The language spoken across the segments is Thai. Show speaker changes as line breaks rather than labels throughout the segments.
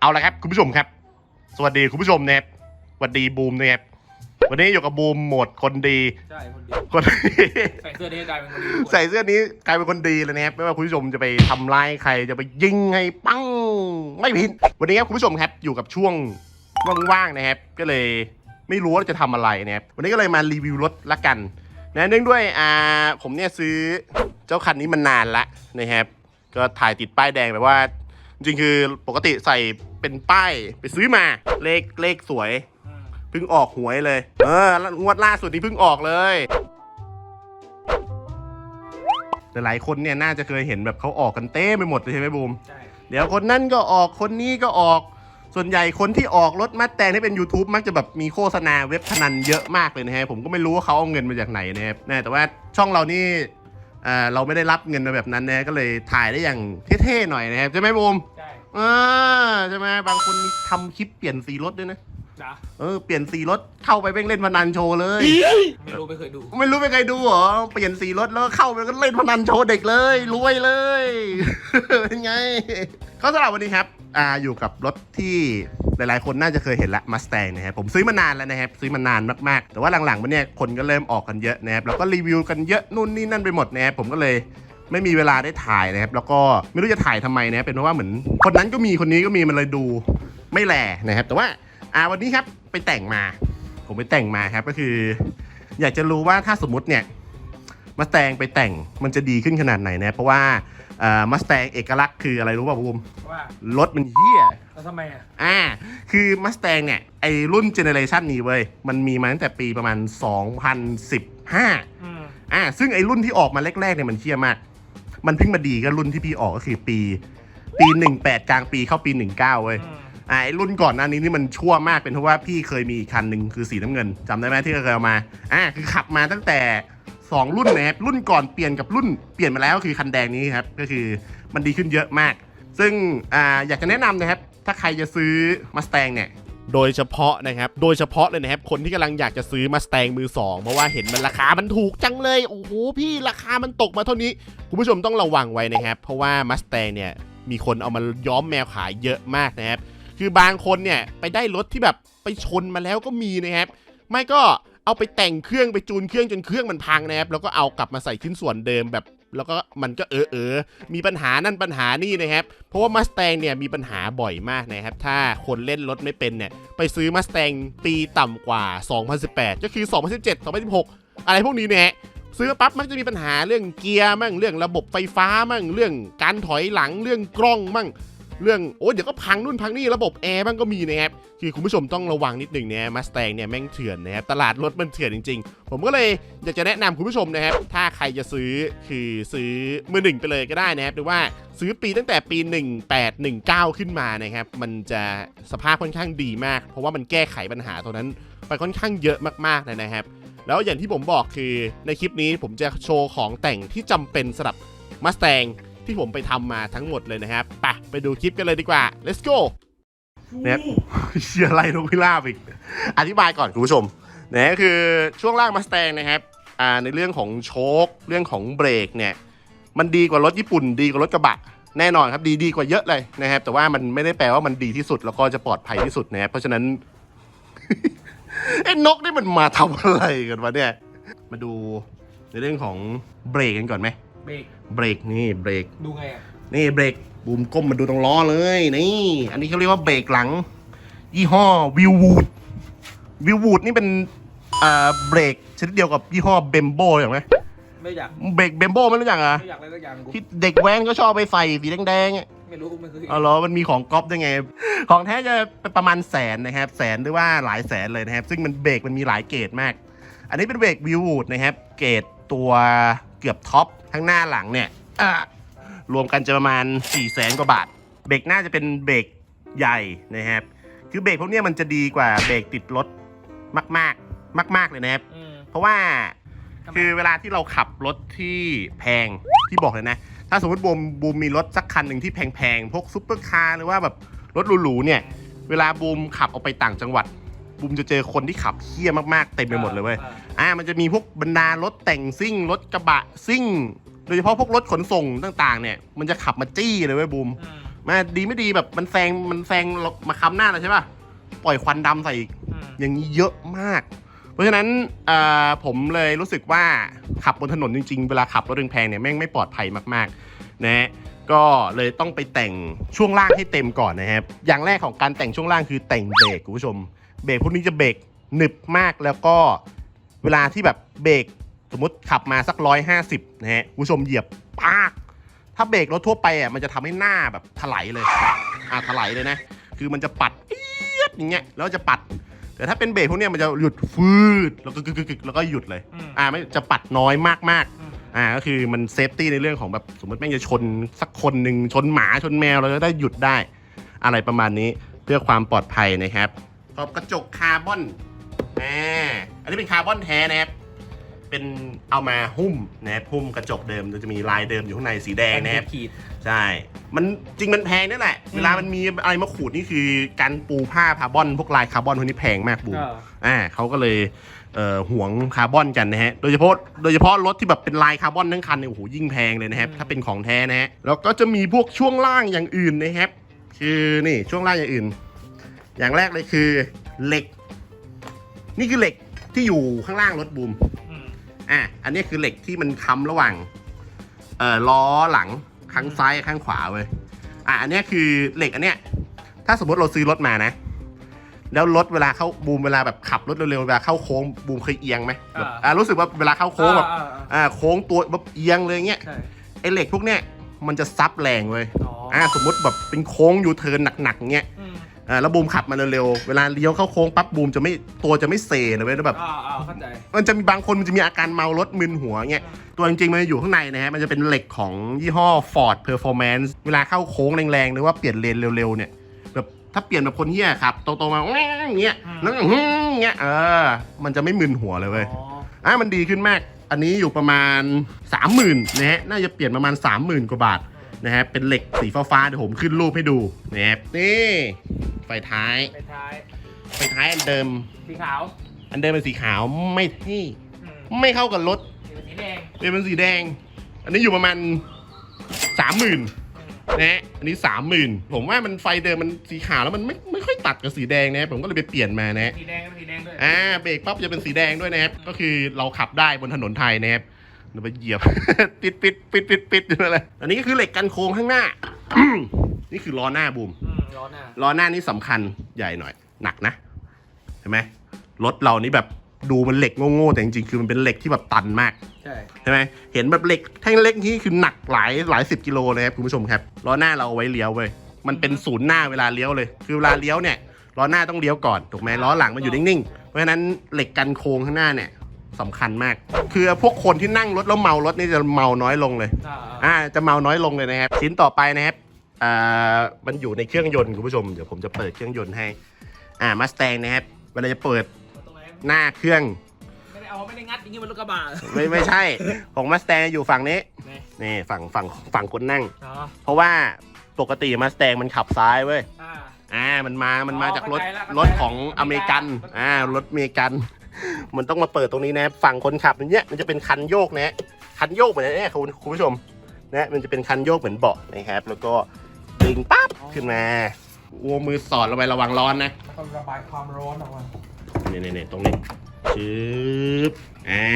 เอาละครับคุณผู้ชมครับ สวัสดีคุณผู้ชมนะครับสวัสดีบูมนะครับวันนี้อยู่กับบูมโหมดคนดี
ใช่คนดี
คนดี
ใส่เสื้อนี้กลายเป็นคนดีทุกคน
ใส่เสื้อนี้กลายเป็นคนดีเลยนะครับไม่ว่าคุณผู้ชมจะไปทำร้ายใครจะไปยิงให้ปังไม่ผิดวันนี้ครับคุณผู้ชมครับอยู่กับช่วงว่างๆนะครับ ก็เลยไม่รู้ว่าจะทำอะไรนะครับวันนี้ก็เลยมารีวิวรถละกันนะเนื่องด้วยอ่าผมเนี่ยซื้อเจ้าคันนี้มานานละนะครับ ก็ถ่ายติดป้ายแดงแบบว่า จริงๆคือปกติใส่ เป็นป้ายไปซื้อมาเลขเลขสวย
อืม
เพิ่งออกหวยเลย เออแล้วงวดล่าสุดนี้เพิ่งออกเลยแต่หลายคนเนี่ยน่าจะเคยเห็นแบบเขาออกกันเต้ไปหมดเลยใช่ไหมบูม
ใช่
เดี๋ยวคนนั้นก็ออกคนนี้ก็ออก ส่วนใหญ่คนที่ออกรถมัดแตงที่เป็น YouTube มักจะแบบมีโฆษณาเว็บพนันเยอะมากเลยนะฮะผมก็ไม่รู้ว่าเขาเอาเงินมาจากไหนนะครับนะแต่ว่าช่องเรานี่เอ่อเราไม่ได้รับเงินมาแบบนั้นนะก็เลยถ่ายได้อย่างเท่ๆหน่อยนะครับใช่ไหมบูม
ใช่
อ่าใช่ไหมบางคนนี่ทำคลิปเปลี่ยนสีรถด้วยนะ
จ้ะ
เออ เปลี่ยนสีรถเข้าไปเพ่งเล่นพนันโชว์เลย
ไม่รู้ไม่เคยดู
ไม่รู้เป็นใครดูเหรอ เปลี่ยนสีรถแล้วก็เข้าไปก็เล่นพนันโชว์เด็กเลย รวยเลย เป็นไง ก็สำหรับวันนี้ครับ อ่า อยู่กับรถที่หลายๆ คนน่าจะเคยเห็นละมาส t ต n นะครับ ผมซื้อมานานแล้วนะครับ ซื้อมานานมากๆ แต่ว่าหลังๆมาเนี่ยคนก็เริ่มออกกันเยอะนะครับ แล้วก็รีวิวกันเยอะนู่นนี่นั่นไปหมดนะครับ ผมก็เลย ไม่มีเวลาได้ถ่ายนะครับ แล้วก็ไม่รู้จะถ่ายทำไมนะครับเป็นเพราะว่าเหมือนคนนั้นก็มีคนนี้ก็มีมันเลยดูไม่แหล่นะครับ แต่ว่าอ่าวันนี้ครับไปแต่งมา ผมไปแต่งมาครับก็คือ อยากจะรู้ว่าถ้าสมมติเนี่ยมาสแตงไปแต่งมันจะดีขึ้นขนาดไหนนะ เพราะว่ามาสแตงเอกลักษณ์คืออะไรรู้ป่ะบูม
ว่าร
ถมันเหี้ย
แล้วทำไมอะ
อ่าคือมาสแตงเนี่ยไอรุ่นเจเนเรชันนี้เว้ยมันมีมาตั้งแต่ปีประมาณ 2015
อืม
อ่าซึ่งไอรุ่นที่ออกมาแรกๆเนี่ยมันเชี่ยมาก มันเพิ่งมาดีก็รุ่นที่พี่ออกก็คือปี ปี18กลางปีเข้าปี19เว้ย
อืม
อ่าไอ้รุ่นก่อนหน้านี้นี่มันชั่วมากเป็นเพราะว่าพี่เคยมีอีกคันหนึ่งคือสีน้ำเงินจำได้ไหมที่เคยเอามาอ่าคือขับมาตั้งแต่2รุ่นนะครับรุ่นก่อนเปลี่ยนกับรุ่นเปลี่ยนมาแล้วคือคันแดงนี้ครับก็คือมันดีขึ้นเยอะมาก ซึ่งอ่าอยากจะแนะนำนะครับถ้าใครจะซื้อมาส t ตงเนี่ย โดยเฉพาะนะครับ โดยเฉพาะเลยนะครับ คนที่กำลังอยากจะซื้อมาส t ตงมือสองเพราะว่าเห็นมันราคามันถูกจังเลย โอ้โห พี่ราคามันตกมาเท่านี้ คุณผู้ชมต้องระวังไว้นะครับ เพราะว่ามาส t ตงเนี่ย มีคนเอามาย้อมแมวขายเยอะมากนะครับ คือบางคนเนี่ยไปได้รถที่แบบไปชนมาแล้วก็มีนะครับ ไม่ก็เอาไปแต่งเครื่องไปจูนเครื่องจนเครื่องมันพังนะครับ แล้วก็เอากลับมาใส่ชิ้นส่วนเดิมแบบ แล้วก็มันก็เออเออมีปัญหานั่นปัญหานี่นะครับ เพราะว่ามาสแตงเนี่ยมีปัญหาบ่อยมากนะครับ ถ้าคนเล่นรถไม่เป็นเนี่ย ไปซื้อมาสแตงปีต่ำกว่า 2018 ก็คือ 2017 2016 อะไรพวกนี้เนี่ยซื้อมาปั๊บมันจะมีปัญหาเรื่องเกียร์มั่งเรื่องระบบไฟฟ้ามั่งเรื่องการถอยหลังเรื่องกล้องมั่ง เรื่องโอ้ยเดี๋ยวก็พังนู่นพังนี่ระบบแอร์บ้างก็มีนะครับคือคุณผู้ชมต้องระวังนิดหนึ่งเนี่ยมาส t ตงเนี่ยแม่งเถื่อนนะครับตลาดรถมันเถื่อนจริง ๆ ผมก็เลยอยากจะแนะนำคุณผู้ชมนะครับถ้าใครจะซื้อคือซื้อมือหนึ่งไปเลยก็ได้นะครับหรือว่าซื้อปีตั้งแต่ปี 1819 ขึ้นมานะครับมันจะสภาพค่อนข้างดีมาก เพราะว่ามันแก้ไขปัญหาตรงนั้นไปค่อนข้างเยอะมากๆเลยนะครับ แล้วอย่างที่ผมบอกคือในคลิปนี้ผมจะโชว์ของแต่งที่จำเป็นสำหรับมาส t ตง ที่ผมไปทำมาทั้งหมดเลยนะครับไปไปดูคลิปกันเลยดีกว่า let's go เนี่ยเชียร์ไล่นกพิราบอีก อธิบายก่อนคุณผู้ชมนะคือช่วงล่างมาส t ตงนะครับอ่าในเรื่องของโชคเรื่องของเบรกเนี่ย มันดีกว่ารถญี่ปุ่น ดีกว่ารถกระบะแน่นอนครับดีดีกว่าเยอะเลยนะครับ แต่ว่ามันไม่ได้แปลว่ามันดีที่สุดแล้วก็จะปลอดภัยที่สุดนะครับเพราะฉะนั้นไอ้นกนี่มันมาทำอะไรกันวะเนี่ย มาดูในเรื่องของเบรกกันก่อนไหม
เบรก
เบรกนี่เบรก
ดูไงอะ
นี่เบรกบูมก้มมาดูตรงล้อเลยนี่อันนี้เขาเรียกว่าเบรกหลัง ยี่ห้อวิววูดวิววูดนี่เป็นอ่าเบรกชนิดเดียวกับยี่ห้อเบมโบอย่างไหม
ไม่อยาก
เบรกเบมโบไม่รู้จักเหรอะ
ไม่อยากอะไรสักอย่างกู
ที่เด็กแว้นก็ชอบไปใส่สีแดงๆอะ
ไม่รู้กูไม่เคยเห็น
อ๋อเหรอมันมีของก๊อปด้วยไง ของแท้จะเป็นประมาณแสนนะครับ แสนหรือว่าหลายแสนเลยนะครับ ซึ่งมันเบรกมันมีหลายเกรดมาก อันนี้เป็นเบรกวิววูดนะครับ เกรดตัวเกือบท็อป ทั้งหน้าหลังเนี่ยอะรวมกันจะประมาณ4ี่แสนกว่าบาท เบรกหน้าจะเป็นเบรกใหญ่นะครับ คือเบรกพวกเนี้ยมันจะดีกว่าเบรกติดรถมาก ๆ มาก ๆ เลยนะครับ
อืม
เพราะว่า
ทำไม
คือเวลาที่เราขับรถที่แพงที่บอกเลยนะ ถ้าสมมติบูมบูมมีรถสักคันหนึ่งที่แพง ๆ พวกซุปเปอร์คาร์หรือว่าแบบรถหรูๆเนี่ย เวลาบูมขับออกไปต่างจังหวัด บูมจะเจอคนที่ขับเคี้ยมากๆเต็มไปหมดเลยเว้ย
อ่า
อ่ามันจะมีพวกบรรดารถแต่งซิ่งรถกระบะซิ่ง โดยเฉพาะพวกรถขนส่งต่างๆ เนี่ย มันจะขับมาจี้เลยเว้ยบูม
อืม
มาดีไม่ดีแบบมันแซงมันแซงเรามาค้ำหน้าเราใช่ป่ะปล่อยควันดำใส่อีก
อืม
อย่างนี้เยอะมาก เพราะฉะนั้นเอ่อผมเลยรู้สึกว่าขับบนถนนจริงๆ เวลาขับรถแพงๆเนี่ยแม่งไม่ปลอดภัยมากๆนะฮะก็เลยต้องไปแต่งช่วงล่างให้เต็มก่อนนะครับ อย่างแรกของการแต่งช่วงล่างคือแต่งเบรกคุณผู้ชม เบรกพวกนี้จะเบรกหนึบมากแล้วก็เวลาที่แบบเบรกสมมติขับมาสักร้อยห้าสิบนะฮะคุณผู้ชมเหยียบปากถ้าเบรกรถทั่วไปอะมันจะทำให้หน้าแบบถลายเลยอะถลายเลยนะ คือมันจะปัดเอียดอย่างเงี้ยแล้วจะปัด แต่ถ้าเป็นเบรกพวกเนี้ยมันจะหยุดฟืดแล้วก็กึกกึกๆๆแล้วก็หยุดเลย
อืม
อ่าไม่จะปัดน้อยมาก
อืม
ๆอ่าก็คือมันเซฟตี้ในเรื่องของแบบสมมติแม่งจะชนสักคนหนึ่งชนหมาชนแมวเราจะได้หยุดได้ อะไรประมาณนี้เพื่อความปลอดภัยนะครับ ขอบกระจกคาร์บอนอ่าอันนี้เป็นคาร์บอนแท้นะครับเป็นเอามาหุ้มนะครับหุ้มกระจกเดิมจะมีลายเดิมอยู่ข้างในสีแดงนะครับ
ขีด
ใช่ มันจริงมันแพงนั่นแหละ
อืม
เวลามันมีอะไรมาขูดนี่คือการปูผ้าคาร์บอนพวกลายคาร์บอนพวกนี้แพงมากบูม
ก็
อ่าเขาก็เลยเอ่อหวงคาร์บอนกันนะฮะ โดยเฉพาะโดยเฉพาะรถที่แบบเป็นลายคาร์บอนทั้งคันเนี่ยโอ้โหยิ่งแพงเลยนะครับ ถ้าเป็นของแท้นะฮะ แล้วก็จะมีพวกช่วงล่างอย่างอื่นนะครับ คือนี่ช่วงล่างอย่างอื่น อย่างแรกเลยคือเหล็ก นี่คือเหล็กที่อยู่ข้างล่างรถบูม
อืม
อะอันนี้คือเหล็กที่มันค้ำระหว่างเอ่อล้อหลังข้างซ้ายกับข้างขวาเว้ยอะอันเนี้ยคือเหล็กอันเนี้ย ถ้าสมมติเราซื้อรถมานะ แล้วรถเวลาเข้าบูมเวลาแบบขับรถเร็วๆเวลาเข้าโค้งบูมเคยเอียงไหมแบบอะรู้สึกว่าเวลาเข้าโค้งแบบ
อ่าอ่าอ่า
อ่าโค้งตัวแบบเอียงเลยเงี้ย
ใช่
ไอเหล็กพวกเนี้ยมันจะซับแรงเว้ย
อ๋อ
อ่าสมมติแบบเป็นโค้งยูเทิร์นหนักๆเงี้ย
อืม
อ่าแล้วบูมขับมาเร็วๆ เวลาเลี้ยวเข้าโค้งปั๊บบูมจะไม่ตัวจะไม่เซเลยเว้ยแล้วแบบ
อ่าอ่าเข้าใจ
มันจะมีบางคนมันจะมีอาการเมารถมึนหัวเงี้ย ตัวจริงๆ มันจะอยู่ข้างในนะฮะ มันจะเป็นเหล็กของยี่ห้อ Ford Performance เวลาเข้าโค้งแรงๆ หรือว่าเปลี่ยนเลนเร็วๆ เนี่ยแบบถ้าเปลี่ยนแบบคนเฮียครับตรงๆมาแง่งเงี้ยแล้วก็อื้อเงี้ยเออ มันจะไม่มึนหัวเลยเว้ย
อ๋อ
อะมันดีขึ้นมาก อันนี้อยู่ประมาณ 30,000นะฮะ น่าจะเปลี่ยนประมาณ 30,000 กว่าบาทนะฮะ เป็นเหล็กสีฟ้าๆเดี๋ยวผมขึ้นรูปให้ดูนะครับนี่ ไฟท้าย
ไปท้าย
ไฟท้ายอันเดิม
สีขาว
อันเดิมเป็นสีขาวไม่เท่
อืม
ไม่เข้ากับรถ
สีแดง
เปลี่ยนเป็นสีแดง อันนี้อยู่ประมาณสามหมื่น
อืม
นะฮะอันนี้สามหมื่นผมว่ามันไฟเดิมมันสีขาวแล้วมันไม่ไม่ค่อยตัดกับสีแดงนะผมก็เลยไปเปลี่ยนมานะ
สีแดงก็เป็นสีแดงด้วย
อ่าเบรกปั๊บจะเป็นสีแดงด้วยนะครับ ก็คือเราขับได้บนถนนไทยนะครับเราไปเหยียบ ปิดปิดปิดปิดปิดอยู่นั่นแหละอันนี้ก็คือเหล็กกันโค้งข้างหน้า นี่คือล้อหน้าบูม
อื มร้อนหน้า
ล้อหน้านี่สำคัญใหญ่หน่อย หนักนะเห็นไหมรถเรานี่แบบดูมันเหล็กโง่ๆแต่จริงๆคือมันเป็นเหล็กที่แบบตันมาก
ใช่
ใช่ไหมเห็นแบบเหล็กแท่งเล็กนี่คือหนักหลายหลายสิบกิโลเลยครับคุณผู้ชมครับล้อหน้าเราเอาไว้เลี้ยวเว้ยมันเป็นศูนย์หน้าเวลาเลี้ยวเลย คือเวลาเลี้ยวเนี่ยล้อหน้าต้องเลี้ยวก่อนถูกไหมล้อหลังมันอยู่นิ่งๆเพราะฉะนั้นเหล็กกันโค้งข้างหน้าเนี่ยสำคัญมาก คือพวกคนที่นั่งรถแล้วเมารถนี่จะเมาน้อยลงเลย
อ่า
อ่าจะเมาน้อยลงเลยนะครับชิ้นต่อไปนะครับ อ่ามันอยู่ในเครื่องยนต์คุณผู้ชม เดี๋ยวผมจะเปิดเครื่องยนต์ให้ อ่ามาสแตงนะครับเวลาจะเปิด
เอาตรงไหน
หน้าเครื่อง
ไม่ได้เอาไม่ได้งัดอย่างนี้มันรถกระบะ
ไม่ไม่ใช่ ของมาสแตงอยู่ฝั่งนี้
นี่
นี่ฝั่งฝั่งฝั่งคนนั่ง
อ๋อ
เพราะว่าปกติมาสแตงมันขับซ้ายเว้ย
อ่า
อ่า มันมา มันมา
อ๋อ
จากรถ
เข้าใจละเข้าใจละ
รถของอเมริกัน
เข้าใจละ
อ่า รถอเมริกัน มันต้องมาเปิดตรงนี้นะ ฝั่งคนขับเนี้ย มันจะเป็นคันโยกนะ คันโยกเหมือนนี้คุณคุณผู้ชม นะ มันจะเป็นคันโยกเหมือนเบาะนะครับ แล้วก็ ดึงปั๊บขึ้นมาวัวมือสอดลงไประวังร้อนนะ
ต้องระบายความร้อนออกมา
นี่นี่นี่ตรงนี้ชึบอ่า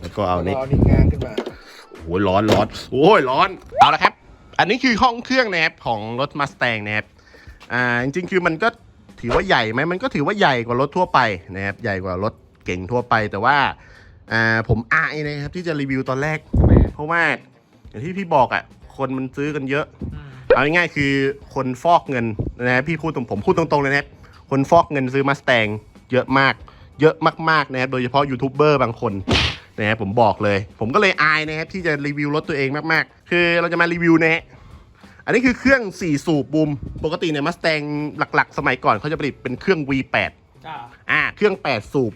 แล้วก็เอานี่
เอานี่งานขึ้นมา
โอ้ยร้อนร้อนโอ้ยร้อนเอาละครับ อันนี้คือห้องเครื่องนะครับของรถมาส t ต n นะครับอ่าจริงๆคือมันก็ถือว่าใหญ่ไหมมันก็ถือว่าใหญ่กว่ารถทั่วไปนะครับใหญ่กว่ารถเก่งทั่วไป แต่ว่าอ่าผมอายนะครับที่จะรีวิวตอนแรกเพราะว่าอย่างที่พี่บอกอะ่ะ คนมันซื้อกันเยอะ
อืม
เอาง่ายๆคือคนฟอกเงินนะพี่พูดตรงผมพูดตรงๆเลยนะครับคนฟอกเงินซื้อมาส t ต n เยอะมาก เยอะมากๆนะครับโดยเฉพาะยูทูบเบอร์บางคนนะครับผมบอกเลย ผมก็เลยอายนะครับที่จะรีวิวรถตัวเองมากๆ คือเราจะมารีวิวนะฮะอันนี้คือเครื่อง4สูบบูมปกติเนี่ยมาส t ต n หลัก ๆ สมัยก่อนเขาจะผลิตเป็นเครื่อง V8
จ้า
อ่าเครื่อง 8 สูบ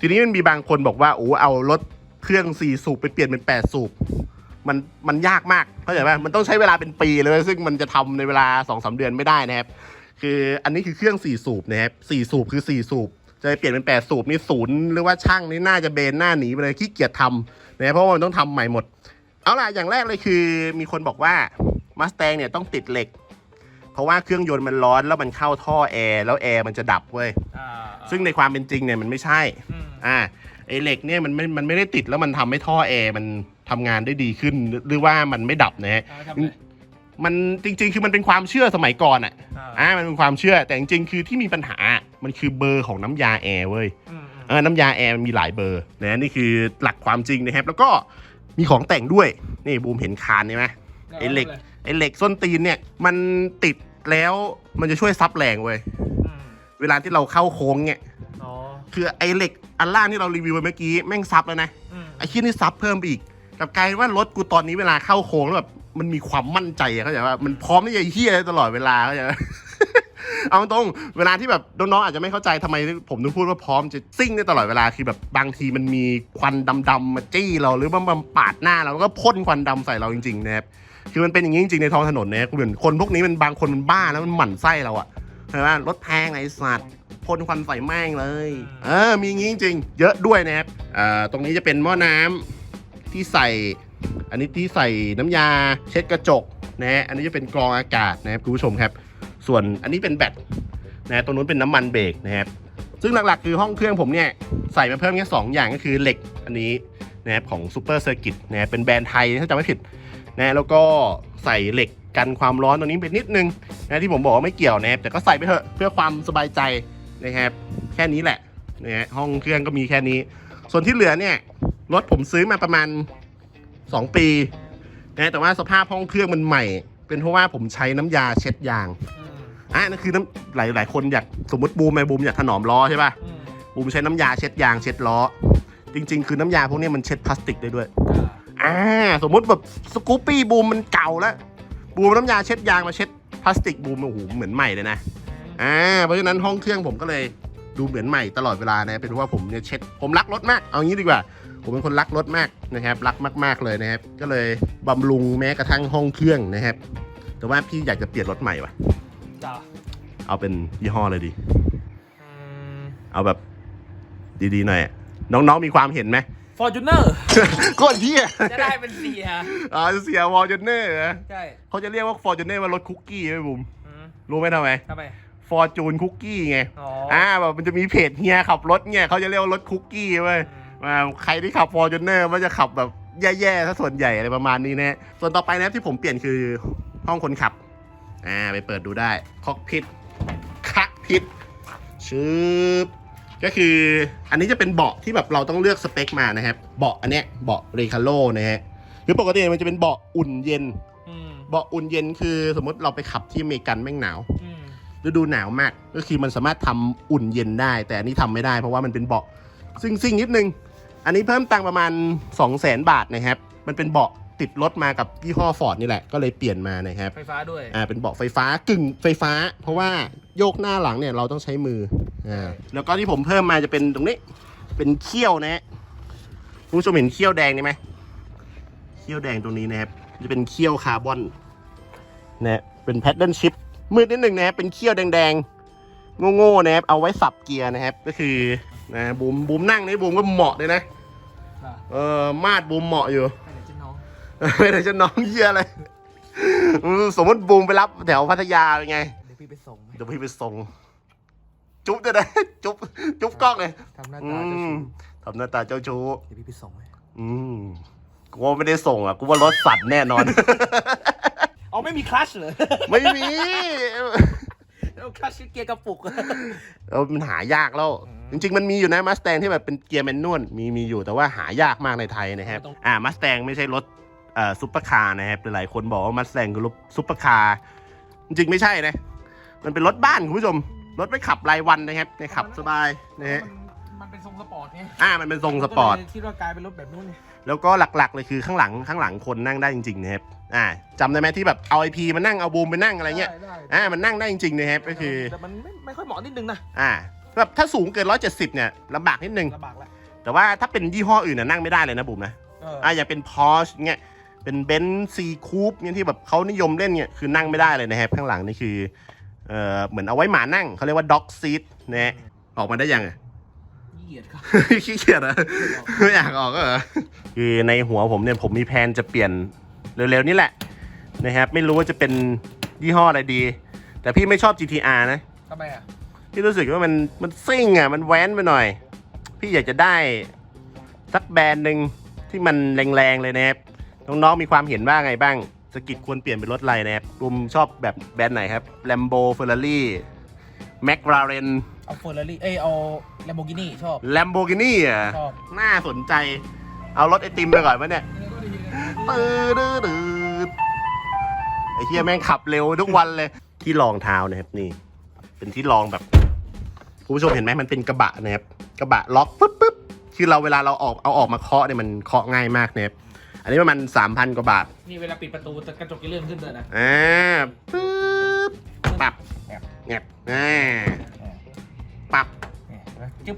ทีนี้มันมีบางคนบอกว่าโอ้เอารถเครื่อง 4 สูบไปเปลี่ยนเป็น 8 สูบ มันมันยากมากเข้าใจไหมมันต้องใช้เวลาเป็นปีเลย ซึ่งมันจะทำในเวลา2อสเดือนไม่ได้นะครับ คืออันนี้คือเครื่อง 4 สูบนะครับ4สูบคือ 4 สูบ จะไปเปลี่ยนเป็น 8 สูบนี่ศูนย์หรือว่าช่างนี่น่าจะเบนหน้าหนีไปเลยขี้เกียจทำนะเพราะว่ามันต้องทำใหม่หมด เอาล่ะอย่างแรกเลยคือ มีคนบอกว่ามาสแตงเนี่ยต้องติดเหล็ก เพราะว่าเครื่องยนต์มันร้อนแล้วมันเข้าท่อแอร์แล้วแอร์มันจะดับเว้ย
อ่า
ซึ่งในความเป็นจริงเนี่ยมันไม่ใช่
อืม
อ่าไอเหล็กเนี่ยมันไม่มันไม่ได้ติดแล้วมันทำให้ท่อแอร์มัน ทำงานได้ดีขึ้น หรือว่ามันไม่ดับนะฮะ
เอาไปทำอะไร
มันจริง ๆ คือมันเป็นความเชื่อสมัยก่อนอะ
อ่า
อ่ามันเป็นความเชื่อแต่จริงๆคือที่มีปัญหามันคือเบอร์ของน้ำยาแอร์เว้ย
อืม
เออน้ำยาแอร์มันมีหลายเบอร์นะนี่คือหลักความจริงนะครับ แล้วก็มีของแต่งด้วย นี่บูมเห็นคานใช่ไหม ไอ้เหล็ก ไอเหล็กส้นตีนเนี่ยมันติดแล้วมันจะช่วยซับแรงเว้ย
อืม
เวลาที่เราเข้าโค้งเนี่ย
อ๋อ
คือไอเหล็กอันล่างที่เรารีวิวไปเมื่อกี้แม่งซับแล้วนะ
อืม
ไอ้ที่นี่ซับเพิ่มไปอีก กลับกลายเป็นว่ารถกูตอนนี้เวลาเข้าโค้งแล้วแบบมันมีความมั่นใจอะเข้าใจว่ามันพร้อมที่จะเฮี้ยได้ตลอดเวลาเข้าใจปะเอาตรงๆเวลาที่แบบน้องๆอาจจะไม่เข้าใจทำไมผมถึงพูดว่าพร้อมจะซิ่งได้ตลอดเวลาคือแบบบางทีมันมีควันดำๆมาจี้เราหรือว่ามันปาดหน้าเราแล้วก็พ่นควันดำใส่เราจริงๆนะครับคือมันเป็นอย่างนี้จริงๆในท้องถนนเนี่ยคุณเหมือนคนพวกนี้มันบางคนมันบ้าแล้วมันหมั่นไส้เราอะเห็นไหมรถแพงไอ้สัตว์พ่นควันใส่แม่งเลย เออมีอย่างนี้จริงๆเยอะด้วยนะครับอ่าตรงนี้จะเป็นหม้อน้ำ ที่ใส่ อันนี้ที่ใส่น้ำยาเช็ดกระจกนะฮะอันนี้จะเป็นกรองอากาศนะครับคุณผู้ชมครับ ส่วนอันนี้เป็นแบตนะตรงนู้นเป็นน้ำมันเบรกนะครับซึ่งหลักๆคือห้องเครื่องผมเนี่ยใส่มาเพิ่มแค่สองอย่างก็คือเหล็กอันนี้นะครับของซูเปอร์เซอร์กิตนะฮะเป็นแบรนด์ไทยถ้าจำไม่ผิดนะแล้วก็ใส่เหล็กกันความร้อนตรงนี้เป็นนิดนึงนะที่ผมบอกว่าไม่เกี่ยวนะครับแต่ก็ใส่ไปเถอะเพื่อความสบายใจนะครับแค่นี้แหละนะฮะห้องเครื่องก็มีแค่นี้ ส่วนที่เหลือเนี่ย รถผมซื้อมาประมาณ 2 ปีนะแต่ว่าสภาพห้องเครื่องมันใหม่ เป็นเพราะว่าผมใช้น้ำยาเช็ดยาง
อืม
อะนั่นคือน้ำหลายหลายคนอยากสมมติบูมไอ้บูมอยากถนอมล้อใช่ป่ะ
อืม
บูมใช้น้ำยาเช็ดยางเช็ดล้อ จริง ๆ คือน้ำยาพวกนี้มันเช็ดพลาสติกได้ด้วย
อ่า
อ่าสมมุติแบบสกูปปี้บูมมันเก่าแล้วบูมเอาน้ำยาเช็ดยางมาเช็ดพลาสติกบูมโอ้โหเหมือนใหม่เลยนะอ่าเพราะฉะนั้นห้องเครื่องผมก็เลยดูเหมือนใหม่ตลอดเวลานะเป็นเพราะว่าผมเนี่ยเช็ดผมรักรถมากเอางี้ดีกว่า ผมเป็นคนรักรถมากนะครับรักมากๆเลยนะครับ ก็เลยบำรุงแม้กระทั่งห้องเครื่องนะครับ แต่ว่าพี่อยากจะเปลี่ยนรถใหม่ว่ะ
จ้า
เอาเป็นยี่ห้อเลยดี
อืม
เอาแบบดีๆหน่อยอะน้องๆมีความเห็นไหม
ฟอร์จูเนอร์
โคตรเที่ย
จะได้เป็นเสีย
อ่าเสียวอลจูเนอร์
ใช่
เขาจะเรียกว่าฟอร์จูเนอร์ว่ารถคุกกี้ไหมบุ๋ม
อืม
รู้ไหมทำไม
ทำไม
ฟอร์จูนคุกกี้ไง
อ๋อ
อ่าแบบมันจะมีเพจเฮียขับรถเนี่ยเขาจะเรียกว่ารถคุกกี้เว้ย
อืม
อ่าใครที่ขับฟอร์จูเนอร์มันจะขับแบบแย่ๆถ้าส่วนใหญ่อะไรประมาณนี้นะส่วนต่อไปนะครับที่ผมเปลี่ยนคือห้องคนขับ อ่าไปเปิดดูได้คอกพิทคักพิทชืบก็คืออันนี้จะเป็นเบาะที่แบบเราต้องเลือกสเปคมานะครับ เบาะอันเนี้ยเบาะเรคาโลนะฮะคือปกติมันจะเป็นเบาะอุ่นเย็น
อืม
เบาะอุ่นเย็นคือสมมติเราไปขับที่อเมริกันแม่งหนาว
อืม
ฤดูหนาวมาก ก็คือมันสามารถทำอุ่นเย็นได้ แต่อันนี้ทำไม่ได้เพราะว่ามันเป็นเบาะซึ่งซิ่งนิดนึง อันนี้เพิ่มตังค์ประมาณ 2 0 0แสนบาทนะครับ มันเป็นเบาะติดรถมากับยี่ห้อฟอร์ดนี่แหละ ก็เลยเปลี่ยนมานะครับ
ไฟฟ้าด้วย
อ่า เป็นเบาะไฟฟ้ากึ่งไฟฟ้า เพราะว่าโยกหน้าหลังเนี่ยเราต้องใช้มือ อ่า แล้วก็ที่ผมเพิ่มมาจะเป็นตรงนี้ เป็นเขี้ยวนะฮะคุณผู้ชมเห็นเขี้ยวแดงนี่ไหมเขี้ยวแดงตรงนี้นะครับ จะเป็นเขี้ยวคาร์บอนนะฮะเป็นแพดเดิลชิปมืดนิดหนึ่งนะครับ เป็นเขี้ยวแดงๆ โง่ๆนะครับ เอาไว้สับเกียร์นะครับ ก็คือนะบูมบูมนั่งนี่บูมก็เหมาะเลยนะ
อะ
เออมาดบูมเหมาะอยู่
ไปไหนจะน้อง
ไม่ได้จะน้องเยี่ยอะไรอืมสมมติบูมไปรับแถวพัทยาเป็นไง
เดี๋ยวพี่ไปส่งไหม
เดี๋ยวพี่ไปส่ง จุ๊บด้วยนะจุ๊บจุ๊บกล้องเลย
ทำหน้า
อื
ตาเจ้าชู้
มทำหน้าตาเจ้าชู้
เดี๋ยวพี่ไปส่งไหม
อืมกูว่าไม่ได้ส่งอะ กูว่ารถสั่นแน่นอน
เอาไม่มีคลัชเหรอ
ไม่มี
แล้วคลัชเกียร์กระปุก
เออมันหายากแล้ว
อื
จ
ม
ริงๆ มันมีอยู่นะมาสแตงที่แบบเป็นเกียร์แมนนวลมีมีอยู่แต่ว่าหายากมากในไทยนะครับ
ต้อง
อ่ามาสแตงไม่ใช่รถเอ่อซุปเปอร์คาร์นะครับหลายๆคนบอกว่ามาสแตงคือรถซุปเปอร์คาร์จริงๆไม่ใช่นะมันเป็นรถบ้านคุณผู้ชมรถไปขับรายวันนะครับเนี่ยขับสบายนะฮะ
มันมันเป็นทรงสปอร์ตไง
อ่ามันเป็นทรงสปอร์ต
ก็เลยคิดว่ากลายเป็นรถแบบนู้นไง
แล้วก็หลักๆเลยคือข้างหลังข้างหลังคนนั่งได้จริงๆนะครับอ่าจำได้ไหมที่แบบเอาไอพีมานั่งเอาบูมไปนั่งอะไรเงี้ย
ด้ได้
อ่ามันนั่งได้จริงๆนะครับก็คือ
แต่มันไม่ไม่ค่อยเหมาะนิดนึงนะ
อ่า แบบถ้าสูงเกิน 170 เนี่ยลำบากนิดนึง
ลำบากละ
แต่ว่าถ้าเป็นยี่ห้ออื่นน่ะนั่งไม่ได้เลยนะบุ๋มนะ
เออ
อ่าอย่างเป็น Porsche เงี้ย เป็นเบนซ์ซีคูปเนี่ยที่แบบเขานิยมเล่นเนี่ยคือนั่งไม่ได้เลยนะครับข้างหลังนี่คือเอ่อเหมือนเอาไว้หมานั่งเขาเรียกว่า dog seat นะฮะออกมาได้ยังอะ
เหยียดครับ
ขี้เกียจอะไม่อยากออกก็เหรอคือในหัวผมเนี่ยผมมีแผนจะเปลี่ยนเร็วๆนี่แหละนะครับไม่รู้ว่าจะเป็นยี่ห้ออะไรดี แต่พี่ไม่ชอบ GTR นะ
ทำไมอะ
พี่รู้สึกว่ามันมันซิ่งอะมันแว้นไปหน่อย พี่อยากจะได้สักแบรนด์หนึ่งที่มันแรงๆเลยนะครับน้องๆมีความเห็นว่าไงบ้างสกิดควรเปลี่ยนเป็นรถอะไรนะครับรุมชอบแบบแบรนด์ไหนครับ Lambo Ferrari McLaren
เอาเฟอร์รารี่เอ้ยเอาแลมโบกินี่ชอบ
Lamborghini อะ
ชอบ
น่าสนใจ เอารถไอติมไปก่อนปะเนี่ยตืดดดดไอ้เฮียแม่งขับเร็วทุกวันเลยที่รองเท้านะครับนี่ เป็นที่รองแบบ คุณผู้ชมเห็นไหมมันเป็นกระบะนะครับกระบะล็อกปุ๊บปุ๊บคือเราเวลาเราออกเอาออกมาเคาะเนี่ยมันเคาะง่ายมากนะครับอันนี้ประมาณสามพันกว่าบาท
นี่เวลาปิดประตูกระจกจะเลื่อนขึ้นเลยนะ
อ่าปึ๊บปับเงียบอ่าปับ
เนี่ยเห็นไหมจึ๊บ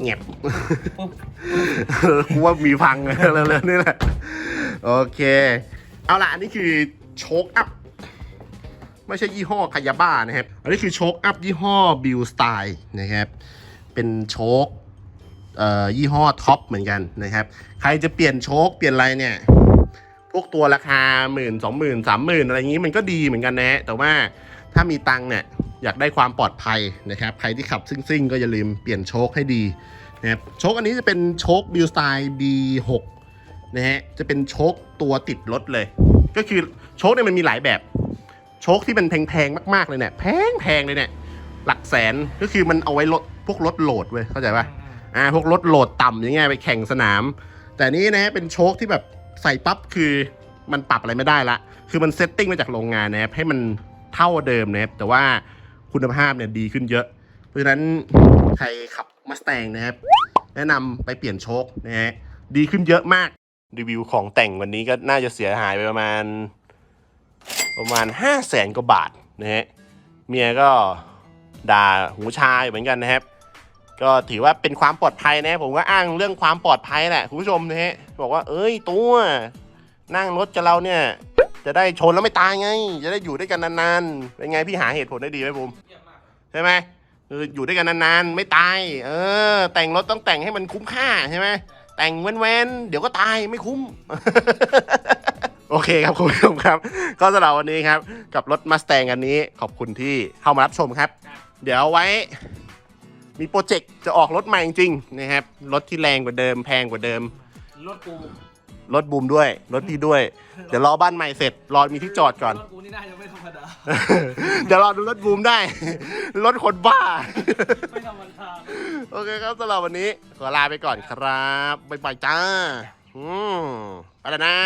เงียบ
ปุ๊บ
กูว่ามีพังเลยเลยๆนี่แหละโอเค เอาล่ะอันนี้คือโชคอัพ ไม่ใช่ยี่ห้อคายาบ้านะครับ อันนี้คือโชคอัพยี่ห้อบิลสไตล์นะครับ เป็นโชคเอ่อยี่ห้อท็อปเหมือนกันนะครับ ใครจะเปลี่ยนโชคเปลี่ยนอะไรเนี่ย พวกตัวราคาหมื่นสองหมื่นสามหมื่นอะไรอย่างนี้มันก็ดีเหมือนกันนะแต่ว่าถ้ามีตังเนี่ยอยากได้ความปลอดภัยนะครับ ใครที่ขับซิ่งๆ ก็อย่าลืมเปลี่ยนโชคให้ดีนะครับโชคอันนี้จะเป็นโชคบิลสไตล์ B6 นะฮะจะเป็นโชคตัวติดรถเลย ก็คือโชคเนี่ยมันมีหลายแบบ โชคที่มันแพงๆมากๆเลยเนี่ยแพงแพงๆเลยเนี่ยหลักแสนก็คือมันเอาไว้รถพวกรถโหลดเว้ยเข้าใจปะอ่าพวกรถโหลดต่ำอย่างเงี้ยไปแข่งสนาม แต่นี้นะฮะเป็นโชคที่แบบใส่ปั๊บคือมันปรับอะไรไม่ได้ละ คือมันเซตติ้งมาจากโรงงานนะครับให้มันเท่าเดิมนะครับแต่ว่าคุณภาพเนี่ยดีขึ้นเยอะ เพราะฉะนั้นใครขับมาส t ต n นะครับแนะนำไปเปลี่ยนโชคนะฮะดีขึ้นเยอะมากรีวิวของแต่งวันนี้ก็น่าจะเสียหายไปประมาณ ประมาณห้าแสนกว่าบาทนะฮะเมียก็ด่าหูชาอยู่เหมือนกันนะครับ ก็ถือว่าเป็นความปลอดภัยนะผมก็อ้างเรื่องความปลอดภัยแหละคุณผู้ชมนะฮะบอกว่า เอ้ยตัวนั่งรถกับเราเนี่ย จะได้ชนแล้วไม่ตายไง จะได้อยู่ด้วยกันนานๆเป็นไงพี่หาเหตุผลได้ดีไหมผมใช่ไหมเอออยู่ด้วยกันนานๆไม่ตาย เออ แต่งรถต้องแต่งให้มันคุ้มค่าใช่ไหมแต่งเว้นๆเดี๋ยวก็ตายไม่คุ้ม โอเคครับคุณผู้ชมครับ ก็สำหรับวันนี้ครับ กับรถมาส t ต n อันนี้ขอบคุณที่เข้ามารับชมครับ เดี๋ยวไว้ มีโปรเจกต์จะออกรถใหม่จริงๆนะครับรถที่แรงกว่าเดิมแพงกว่าเดิม
รถกู
รถบูมด้วย รถพี่ด้วย เดี๋ยวรอบ้านใหม่เสร็จรอมีที่จอดก่อน
รถกูนี่น่าจะไม่ธรรมดา
เดี๋ยวรอดูรถบูมได้ รถคนบ้า
ไม่ธรรมดา
โอเคครับสำหรับวันนี้ ขอลาไปก่อนครับ บ๊ายบายจ้า อืมไปแล้วนะ